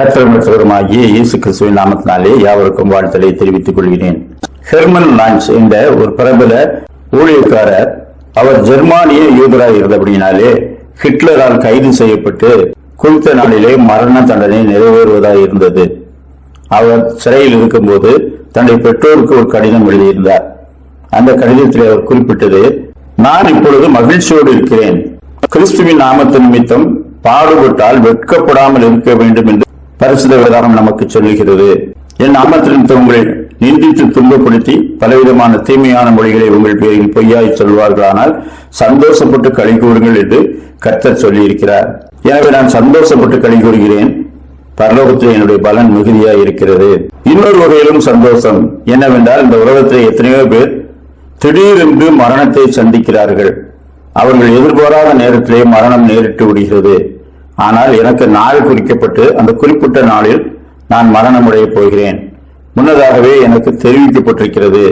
கர்த்தர் இயேசு கிறிஸ்துவின் நாமத்தினாலே யாவருக்கும் வாழ்த்தலை தெரிவித்துக் கொள்கிறேன். ஹெர்மன் லான்ச் என்ற ஒரு பிரபல ஊழியக்காரர் அவர் ஜெர்மானிய யூதராக இருந்தபடியினாலே ஹிட்லரால் கைது செய்யப்பட்டு குறித்த நாளிலே மரண தண்டனை நிறைவேறுவதாக இருந்தது. அவர் சிறையில் இருக்கும்போது தன்னுடைய பெற்றோருக்கு ஒரு கடிதம் எழுதியிருந்தார். அந்த கடிதத்தில் அவர் குறிப்பிட்டது நான் இப்பொழுது மகிழ்ச்சியோடு இருக்கிறேன். கிறிஸ்துவின் நாமத்து நிமித்தம் பாடுபட்டால் வெட்கப்படாமல் இருக்க வேண்டும் என்று பரிசுத வேதாகம் நமக்கு சொல்லுகிறது. என் நாமத்தின் நிமித்தம் உங்களை நிந்தித்து துன்பப்படுத்தி பலவிதமான தீமையான மொழிகளை உங்கள் பேரில் பொய்யாய் சொல்வார்களானால் சந்தோஷப்பட்டு களி கூறுங்கள் என்று கர்த்தர் சொல்லியிருக்கிறார். எனவே நான் சந்தோஷப்பட்டு களி கூறுகிறேன். பரலோகத்தில் என்னுடைய பலன் மிகுதியாக இருக்கிறது. இன்னொரு வகையிலும் சந்தோஷம் என்னவென்றால் இந்த உலகத்தில் எத்தனையோ பேர் திடீரென்று மரணத்தை சந்திக்கிறார்கள். அவர்கள் எதிர்பாராத நேரத்திலே மரணம் நேரிட்டு விடுகிறது. ஆனால் எனக்கு நாள் குறிக்கப்பட்டு அந்த குறிப்பிட்ட நாளில் நான் மரணமுடைய போகிறேன். முன்னதாகவே எனக்கு தெரிவிக்கப்பட்டிருக்கிறது.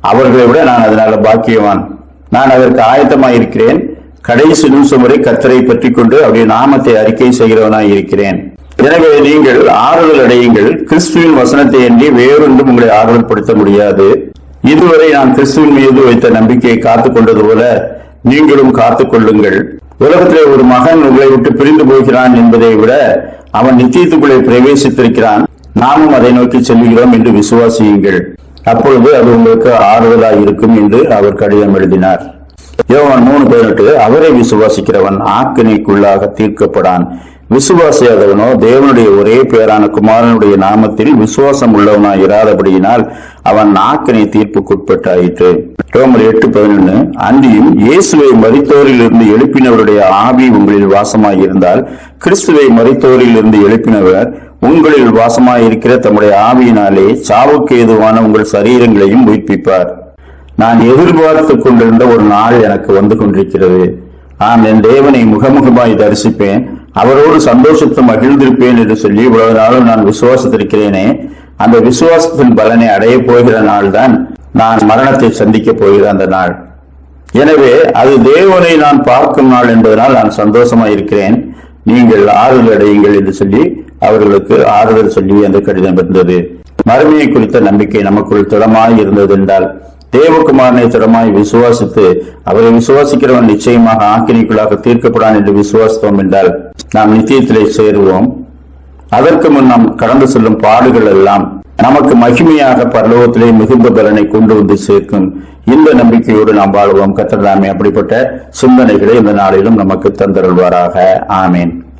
அவர்களை விட நான் அதனால பாக்கியவான். நான் அதற்கு ஆயத்தமாயிருக்கிறேன் கடைசி நிமிஷம் வரை கத்தரை பற்றி கொண்டு அவருடைய நாமத்தை அறிக்கை செய்கிறவனாய் இருக்கிறேன். எனவே நீங்கள் ஆறுதல் அடையுங்கள். கிறிஸ்துவின் வசனத்தை எண்ணி வேறொன்றும் உங்களை ஆறுதல் படுத்த முடியாது. இதுவரை நான் கிறிஸ்துவின் மீது வைத்த நம்பிக்கையை காத்துக் கொண்டது போல நீங்களும் காத்துக் கொள்ளுங்கள் உலகத்திலே ஒரு மகன் உங்களை விட்டு பிரிந்து போகிறான் என்பதை விட அவன் நித்தியத்துக்குள்ளே பிரவேசித்திருக்கிறான். நாமும் அதை நோக்கி செல்கிறோம் என்று விசுவாசியுங்கள். அப்பொழுது அது உங்களுக்கு ஆறுதலாக இருக்கும் என்று அவர் கடிதம் எழுதினார். யோவான் மூணு பதினெட்டு அவரை விசுவாசிக்கிறவன் ஆக்கினைக்குள்ளாக தீர்க்கப்படான். விசுவாசியாதவனோ தேவனுடைய ஒரே பேரான குமாரனுடைய நாமத்தில் விசுவாசம் உள்ளவனாய் இராதபடியினால் அவன் நாக்கினை தீர்ப்புக்குட்பட்டாயிற்று. ரோமர் எட்டு பதினொன்னு அன்றியும் இயேசுவை மரித்தோரில் இருந்து எழுப்பினவருடைய ஆவி உங்களில் வாசமாயிருந்தால் கிறிஸ்துவை மரித்தோரில் இருந்து எழுப்பினவர் உங்களில் வாசமாயிருக்கிற தம்முடைய ஆவியினாலே சாவுக்கு ஏதுவான உங்கள் சரீரங்களையும் உயிர்ப்பிப்பார். நான் எதிர்பார்த்து கொண்டிருந்த ஒரு நாள் எனக்கு வந்து கொண்டிருக்கிறது. நான் என் தேவனை முகமுகமாய் தரிசிப்பேன். அவரோடு சந்தோஷத்தை மகிழ்ந்திருப்பேன் என்று சொல்லி இவ்வளவு நாளும் நான் விசுவாசித்திருக்கிறேனே. அந்த விசுவாசத்தின் பலனை அடையப் போகிற நாள் தான் நான் மரணத்தை சந்திக்க போகிற அந்த நாள். எனவே அது தேவனை நான் பார்க்கும் நாள் என்பதனால் நான் சந்தோஷமா இருக்கிறேன். நீங்கள் ஆறுதல் அடையுங்கள் என்று சொல்லி அவர்களுக்கு ஆறுதல் சொல்லி அந்த கடிதம் இருந்தது மறுமையை குறித்த நம்பிக்கை நமக்குள் திடமாய் இருந்தது என்றால் தேவகுமாரனை திடமாய் விசுவாசித்து அவரை விசுவாசிக்கிறவன் நிச்சயமாக ஆக்கிரிக்குள்ளாக தீர்க்கப்படான் என்று விசுவாசித்தோம் என்றால் நாம் நித்தியத்திலே சேருவோம். அதற்கு முன் நாம் கடந்து செல்லும் பாடுகள் எல்லாம் நமக்கு மகிமையாக பரலோகத்திலே மிகுந்த பலனை கொண்டு வந்து சேர்க்கும். இந்த நம்பிக்கையோடு நாம் வாழ்வோம். கத்தர்தாமே அப்படிப்பட்ட சிந்தனைகளை இந்த நாளிலும் நமக்கு தந்தருள்வாராக. ஆமேன்.